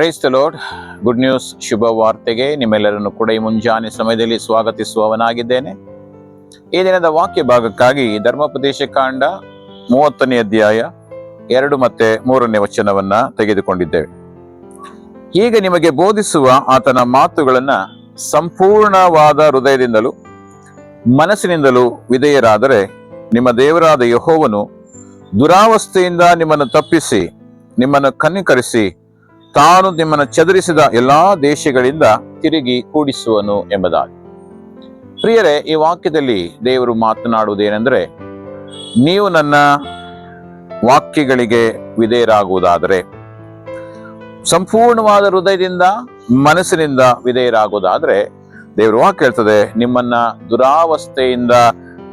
Price load good news ಶುಭ ವಾರ್ತೆಗೆ ನಿಮ್ಮೆಲ್ಲರನ್ನು ಕೂಡ ಈ ಮುಂಜಾನೆ ಸಮಯದಲ್ಲಿ ಸ್ವಾಗತಿಸುವವನಾಗಿದ್ದೇನೆ. ಈ ದಿನದ ವಾಕ್ಯ ಭಾಗಕ್ಕಾಗಿ ಧರ್ಮೋಪದೇಶ ಕಾಂಡ ಮೂವತ್ತನೇ ಅಧ್ಯಾಯ ಎರಡು ಮತ್ತೆ ಮೂರನೇ ವಚನವನ್ನ ತೆಗೆದುಕೊಂಡಿದ್ದೇವೆ. ಈಗ ನಿಮಗೆ ಬೋಧಿಸುವ ಆತನ ಮಾತುಗಳನ್ನ ಸಂಪೂರ್ಣವಾದ ಹೃದಯದಿಂದಲೂ ಮನಸ್ಸಿನಿಂದಲೂ ವಿಧೇಯರಾದರೆ ನಿಮ್ಮ ದೇವರಾದ ಯಹೋವನು ದುರಾವಸ್ಥೆಯಿಂದ ನಿಮ್ಮನ್ನು ತಪ್ಪಿಸಿ, ನಿಮ್ಮನ್ನು ಕನ್ನಿಕರಿಸಿ ತಾನು ನಿಮ್ಮನ್ನು ಚದುರಿಸಿದ ಎಲ್ಲಾ ದೇಶಗಳಿಂದ ತಿರುಗಿ ಕೂಡಿಸುವನು ಎಂಬುದಾಗಿ. ಪ್ರಿಯರೇ, ಈ ವಾಕ್ಯದಲ್ಲಿ ದೇವರು ಮಾತನಾಡುವುದೇನೆಂದರೆ, ನೀವು ನನ್ನ ವಾಕ್ಯಗಳಿಗೆ ವಿಧೇಯರಾಗುವುದಾದರೆ, ಸಂಪೂರ್ಣವಾದ ಹೃದಯದಿಂದ ಮನಸ್ಸಿನಿಂದ ವಿಧೇಯರಾಗುವುದಾದರೆ, ದೇವರು ವಾಕ್ಯ ಹೇಳ್ತದೆ, ನಿಮ್ಮನ್ನ ದುರಾವಸ್ಥೆಯಿಂದ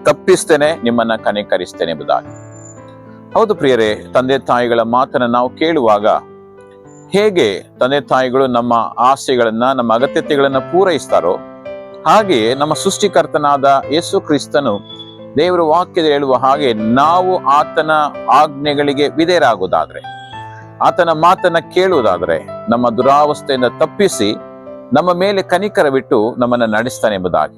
ತಪ್ಪಿಸ್ತೇನೆ, ನಿಮ್ಮನ್ನ ಕನೆಕರಿಸ್ತೇನೆ ಎಂಬುದಾಗಿ. ಹೌದು ಪ್ರಿಯರೇ, ತಂದೆ ತಾಯಿಗಳ ಮಾತನ್ನ ನಾವು ಕೇಳುವಾಗ ಹೇಗೆ ತಂದೆ ತಾಯಿಗಳು ನಮ್ಮ ಆಸೆಗಳನ್ನ, ನಮ್ಮ ಅಗತ್ಯತೆಗಳನ್ನ ಪೂರೈಸ್ತಾರೋ ಹಾಗೆಯೇ ನಮ್ಮ ಸೃಷ್ಟಿಕರ್ತನಾದ ಯೇಸು ಕ್ರಿಸ್ತನು ದೇವರ ವಾಕ್ಯದಲ್ಲಿ ಹೇಳುವ ಹಾಗೆ ನಾವು ಆತನ ಆಜ್ಞೆಗಳಿಗೆ ವಿಧೇಯರಾಗುವುದಾದ್ರೆ ಆತನ ಮಾತನ್ನ ಕೇಳುವುದಾದ್ರೆ, ನಮ್ಮ ದುರಾವಸ್ಥೆಯಿಂದ ತಪ್ಪಿಸಿ ನಮ್ಮ ಮೇಲೆ ಕನಿಕರ ಬಿಟ್ಟು ನಮ್ಮನ್ನ ನಡೆಸ್ತಾನೆ ಎಂಬುದಾಗಿ.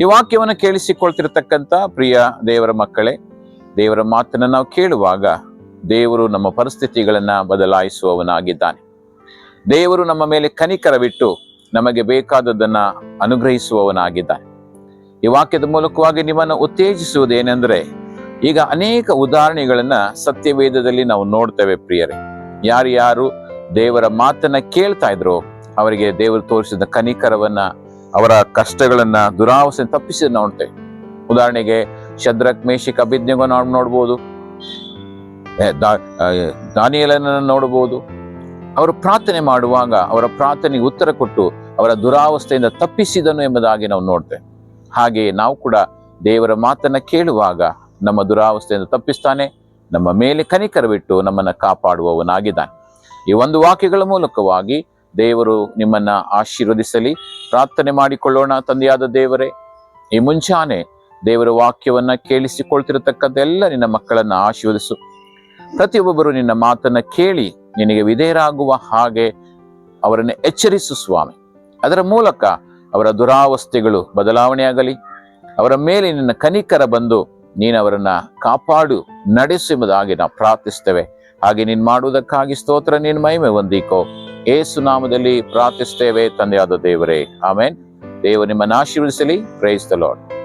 ಈ ವಾಕ್ಯವನ್ನು ಕೇಳಿಸಿಕೊಳ್ತಿರ್ತಕ್ಕಂಥ ಪ್ರಿಯ ದೇವರ ಮಕ್ಕಳೇ, ದೇವರ ಮಾತನ್ನ ನಾವು ಕೇಳುವಾಗ ದೇವರು ನಮ್ಮ ಪರಿಸ್ಥಿತಿಗಳನ್ನು ಬದಲಾಯಿಸುವವನಾಗಿದ್ದಾನೆ. ದೇವರು ನಮ್ಮ ಮೇಲೆ ಕನಿಕರವಿಟ್ಟು ನಮಗೆ ಬೇಕಾದದ್ದನ್ನ ಅನುಗ್ರಹಿಸುವವನಾಗಿದ್ದಾನೆ. ಈ ವಾಕ್ಯದ ಮೂಲಕವಾಗಿ ನಿಮ್ಮನ್ನು ಉತ್ತೇಜಿಸುವುದೇನೆಂದರೆ, ಈಗ ಅನೇಕ ಉದಾಹರಣೆಗಳನ್ನು ಸತ್ಯವೇದದಲ್ಲಿ ನಾವು ನೋಡ್ತೇವೆ ಪ್ರಿಯರೇ. ಯಾರು ಯಾರು ದೇವರ ಮಾತನ್ನ ಕೇಳ್ತಾ ಇದ್ರು, ಅವರಿಗೆ ದೇವರು ತೋರಿಸಿದ ಕನಿಕರವನ್ನ, ಅವರ ಕಷ್ಟಗಳನ್ನ ದುರಾವಸೆ ತಪ್ಪಿಸಿ ನೋಡ್ತೇವೆ. ಉದಾಹರಣೆಗೆ ಶದ್ರಕ್ ಮೇಷಿಕ್ ಅಭಿಜ್ಞೆಗೂ ನಾವು ನೋಡ್ಬೋದು. ದಾನಿಯಲನ್ನ ನೋಡಬಹುದು. ಅವರು ಪ್ರಾರ್ಥನೆ ಮಾಡುವಾಗ ಅವರ ಪ್ರಾರ್ಥನೆಗೆ ಉತ್ತರ ಕೊಟ್ಟು ಅವರ ದುರಾವಸ್ಥೆಯಿಂದ ತಪ್ಪಿಸಿದನು ಎಂಬುದಾಗಿ ನಾವು ನೋಡ್ತೇವೆ. ಹಾಗೆಯೇ ನಾವು ಕೂಡ ದೇವರ ಮಾತನ್ನ ಕೇಳುವಾಗ ನಮ್ಮ ದುರಾವಸ್ಥೆಯಿಂದ ತಪ್ಪಿಸ್ತಾನೆ, ನಮ್ಮ ಮೇಲೆ ಕನಿಕರವಿಟ್ಟು ನಮ್ಮನ್ನ ಕಾಪಾಡುವವನಾಗಿದ್ದಾನೆ. ಈ ಒಂದು ವಾಕ್ಯಗಳ ಮೂಲಕವಾಗಿ ದೇವರು ನಿಮ್ಮನ್ನ ಆಶೀರ್ವದಿಸಲಿ, ಪ್ರಾರ್ಥನೆ ಮಾಡಿಕೊಳ್ಳೋಣ ತಂದೆಯಾದ ದೇವರೇ. ಈ ಮುಂಚಾನೆ ದೇವರ ವಾಕ್ಯವನ್ನ ಕೇಳಿಸಿಕೊಳ್ತಿರತಕ್ಕಂಥ ಎಲ್ಲ ನಿನ್ನ ಮಕ್ಕಳನ್ನ ಆಶೀರ್ವದಿಸು. ಪ್ರತಿಯೊಬ್ಬರು ನಿನ್ನ ಮಾತನ್ನ ಕೇಳಿ ನಿನಗೆ ವಿಧೇಯರಾಗುವ ಹಾಗೆ ಅವರನ್ನು ಎಚ್ಚರಿಸು ಸ್ವಾಮಿ. ಅದರ ಮೂಲಕ ಅವರ ದುರಾವಸ್ಥೆಗಳು ಬದಲಾವಣೆಯಾಗಲಿ. ಅವರ ಮೇಲೆ ನಿನ್ನ ಕನಿಕರ ಬಂದು ನೀನು ಅವರನ್ನ ಕಾಪಾಡು, ನಡೆಸುವುದಾಗಿ ನಾವು ಪ್ರಾರ್ಥಿಸ್ತೇವೆ. ಹಾಗೆ ನೀನು ಮಾಡುವುದಕ್ಕಾಗಿ ಸ್ತೋತ್ರ, ನೀನು ಮಹಿಮೆ ಹೊಂದಿಕೋ. ಏಸು ನಾಮದಲ್ಲಿ ಪ್ರಾರ್ಥಿಸ್ತೇವೆ ತಂದೆಯಾದ ದೇವರೇ. ಆಮೇನ್. ದೇವರು ನಿಮ್ಮನ್ನು ಆಶೀರ್ವದಿಸಲಿ. Praise the lord